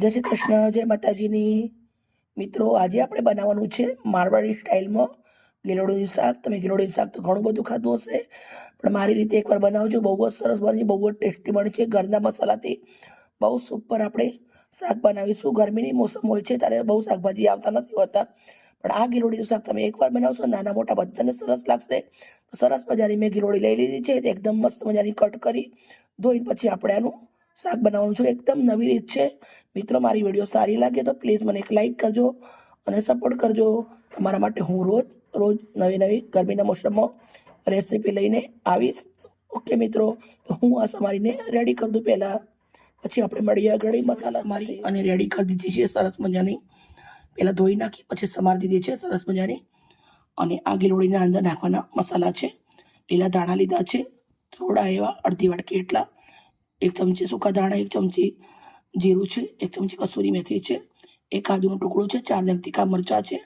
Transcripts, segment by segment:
જય શ્રી કૃષ્ણ, જય માતાજીની. મિત્રો, આજે આપણે બનાવવાનું છે મારવાડી સ્ટાઇલમાં ગેલોડીનું શાક. તમે ગેલોડીનું શાક તો ઘણું બધું ખાધું હશે, પણ મારી રીતે એકવાર બનાવજો. બહુ જ સરસ બને છે બહુ જ ટેસ્ટી બને છે ઘરના મસાલાથી બહુ સુપર આપણે શાક બનાવીશું. ગરમીની મોસમ હોય છે ત્યારે બહુ શાકભાજી આવતા નથી હોતા. પણ આ ગીલોડીનું શાક તમે એકવાર બનાવશો, નાના મોટા બધાને સરસ લાગશે. તો સરસ મજાની મેં ગીલોડી લઈ લીધી છે એકદમ મસ્ત મજાની કટ કરી ધોઈને પછી આપણે આનું શાક બનાવવાનું છું. એકદમ નવી રીત છે. મિત્રો, મારી વીડિયો સારી લાગે તો પ્લીઝ મને એક લાઇક કરજો અને સપોર્ટ કરજો. તમારા માટે હું રોજ રોજ નવી નવી ગરમીના મોસમમાં રેસીપી લઈને આવીશ. ઓકે મિત્રો, તો હું આ સમારીને રેડી કરી દઉં પહેલાં. પછી આપણે મળીએ આગળ મસાલા મારી અને રેડી કરી દીધી છે સરસ મજાની. પહેલાં ધોઈ નાખી, પછી સમારી દીધી છે સરસ મજાની. અને આ ગીલોડીના અંદર નાખવાના મસાલા છે. લીલા ધાણા લીધા છે. થોડા એવા અડધી વાટકી એટલા. એક ચમચી સૂકા ધાણા, એક ચમચી જીરું છે, એક ચમચી કસૂરી મેથી છે, એક કાજુનો ટુકડો છે, ચાર નંગ મરચાં છે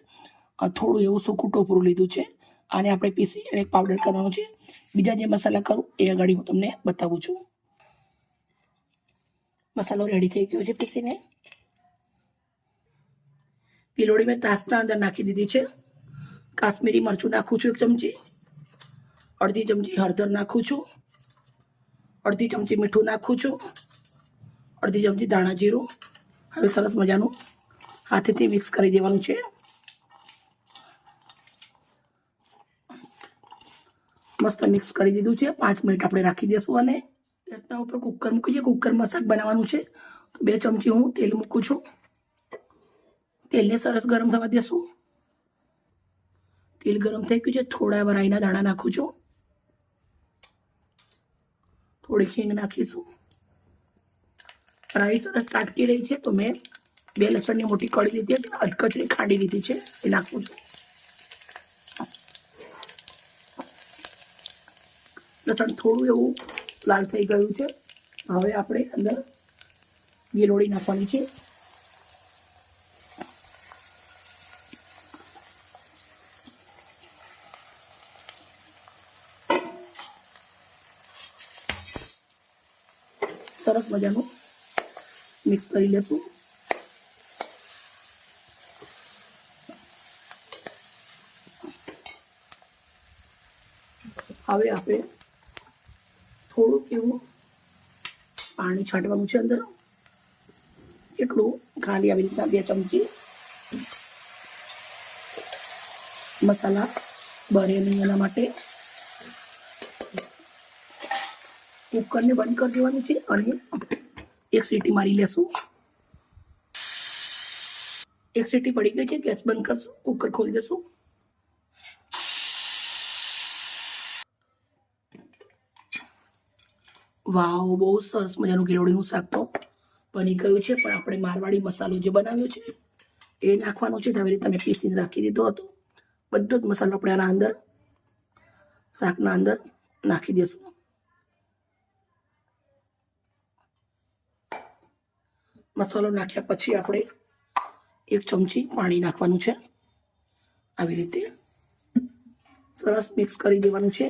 થોડું એવું સૂકું ટોપરું લીધું છે, આને આપણે પીસી અને પાવડર કરવાનો છે. બીજા જે મસાલા કરું એ આગળ હું તમને બતાવું છું. મસાલો રેડી થઈ ગયો છે પીસીને. ગિલોડી મેં તાસના અંદર નાખી દીધી છે. કાશ્મીરી મરચું નાખું છું એક ચમચી. અડધી ચમચી હળદર નાખું છું. અડધી ચમચી મીઠું નાખું છું. અડધી ચમચી ધાણા જીરું. હવે સરસ મજાનું હાથેથી મિક્સ કરી દેવાનું છે. મસ્ત મિક્સ કરી દીધું છે. પાંચ મિનિટ આપણે રાખી દઈશું અને ગેસના ઉપર કુકર મૂકી છે કુકરમાં શાક બનાવવાનું છે. તો બે ચમચી હું તેલ મૂકું છું. તેલને સરસ ગરમ થવા દેશું. તેલ ગરમ થઈ ગયું છે. થોડા વરાઈના રાઈના દાણા નાખું છું. થોડી હિંગ નાખીશું. રાઈ સરસ તાટકી રહી છે, તો મેં બે લસણની મોટી કળી લીધી હતી, અધકચરી ખાંડી લીધી છે, એ નાખું છું. લસણ થોડું એવું લાલ થઈ ગયું છે, હવે આપણે અંદર ગિલોડી નાખવાની છે. સરસ મજાનું મિક્સ કરી લેશું. હવે આપણે થોડુંક એવું પાણી છાંટવાનું છે અંદર. એટલું ખાલી આવી રીતના બે ચમચી મસાલા બરે નહીં એના માટે. કુકરને બંધ કરી દેવાનું છે અને એક સીટી મારી લેશું. એક સીટી પડી ગઈ છે, ગેસ બંધ કરશું, કુકર ખોલી દેશું. વાવ, બહુ સરસ મજાનું ગિલોડીનું શાક તો બની ગયું છે, પણ આપણે મારવાડી મસાલો જે બનાવ્યો છે, એ નાખવાનો છે. રીતે તમે પીસીને રાખી દીધો હતો. બધો જ મસાલો આપણે આના અંદર, શાકના અંદર નાખી દઈશું મસાલો નાખ્યા પછી આપણે એક ચમચી પાણી નાખવાનું છે. આવી રીતે સરસ મિક્સ કરી દેવાનું છે.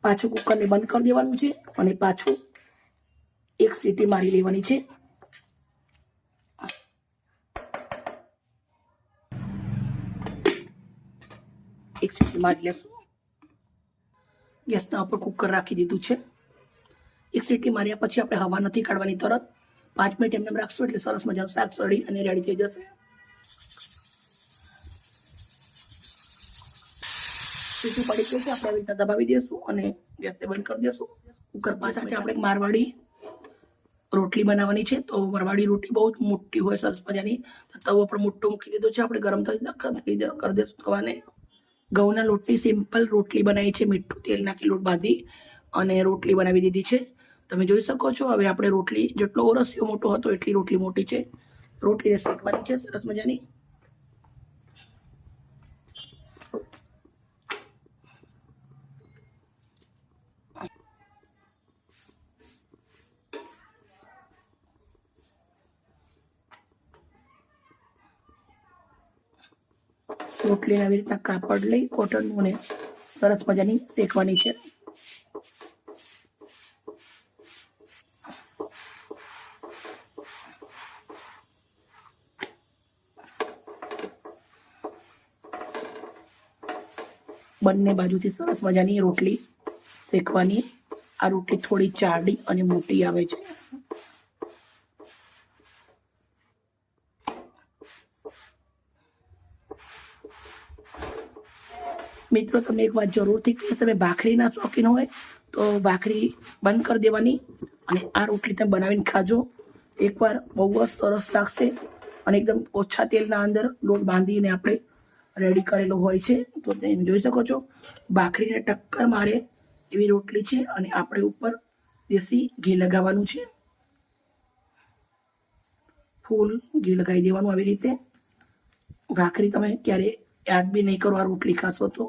પાછું કુકરને બંધ કરી દેવાનું છે અને પાછું એક સીટી મારી લેવાની છે. એક સીટી મારી લેશું. ગેસના ઉપર કુકર રાખી દીધું છે. એક સીટી માર્યા પછી આપણે હવા નથી કાઢવાની તરત. પાંચ મિનિટ એમને રાખશું એટલે સરસ મજાનું શાક સળી અને રેડી થઈ જશે. સીટી પડી ગયું છે, આપણે આવી રીતના દબાવી દઈશું અને ગેસને બંધ કરી દઈશું કુકર સાથે આપણે મારવાડી રોટલી બનાવવાની છે, તો મારવાડી રોટલી બહુ જ મોટી હોય, સરસ મજાની. તવો પણ મોટો મૂકી દીધો છે, આપણે ગરમ થઈ થઈ કરી દઈશું તવાને. ઘઉંના લોટની સિમ્પલ રોટલી બનાવી છે, મીઠું તેલ નાખી લોટ બાંધી અને રોટલી બનાવી દીધી છે. તમે જોઈ શકો છો, હવે આપણે રોટલી, જેટલો ઓરસિયો મોટો હતો એટલી રોટલી મોટી છે. રોટલીને શેકવાની છે, સરસ મજાની. રોટલીને આવી રીતના કાપડ લઈ કોટનનું ને સરસ મજાની શેકવાની છે. બંને બાજુથી સરસ મજાની રોટલી શેકવાની. આ રોટલી થોડી ચાડી અને મોટી આવે છે. મિત્રો તમને એક વાત જરૂરથી કહીશ તમે ભાખરીના શોખીન હોય તો ભાખરી બંધ કરી દેવાની અને આ રોટલી તમે બનાવીને ખાજો. એકવાર બહુ જ સરસ લાગશે અને એકદમ ઓછા તેલના અંદર લોટ બાંધીને આપણે રેડી કરેલો હોય છે. તો તમે જોઈ શકો છો, ભાખરીને ટક્કર મારે એવી રોટલી છે અને આપણે ઉપર દેશી ઘી લગાવવાનું છે. ફૂલ ઘી લગાવી દેવાનું આવી રીતે. ભાખરી તમે ક્યારે યાદ બી નહીં કરો આ રોટલી ખાશો તો.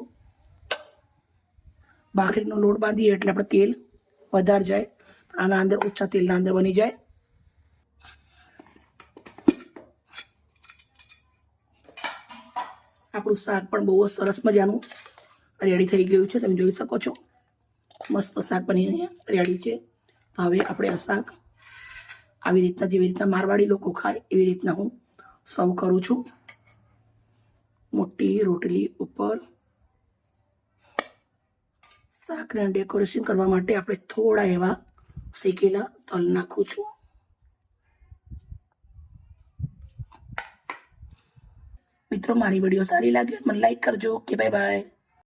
ભાખરીનો લોટ બાંધીએ એટલે આપણે તેલ વધારે જાય આના અંદર ઓછા તેલના અંદર બની જાય. આપણું શાક પણ બહુ જ સરસ મજાનું રેડી થઈ ગયું છે. તમે જોઈ શકો છો. મસ્ત શાક બની રેડી છે. તો હવે આપણે આ શાક આવી રીતના જેવી રીતના મારવાડી લોકો ખાય એવી રીતના હું સર્વ કરું છું. મોટી રોટલી ઉપર શાકને ડેકોરેશન કરવા માટે આપણે થોડા એવા શેકેલા તલ નાખું છું. મિત્રો મારી વીડિયો સારી લાગી મને લાઈક કરજો. Okay bye bye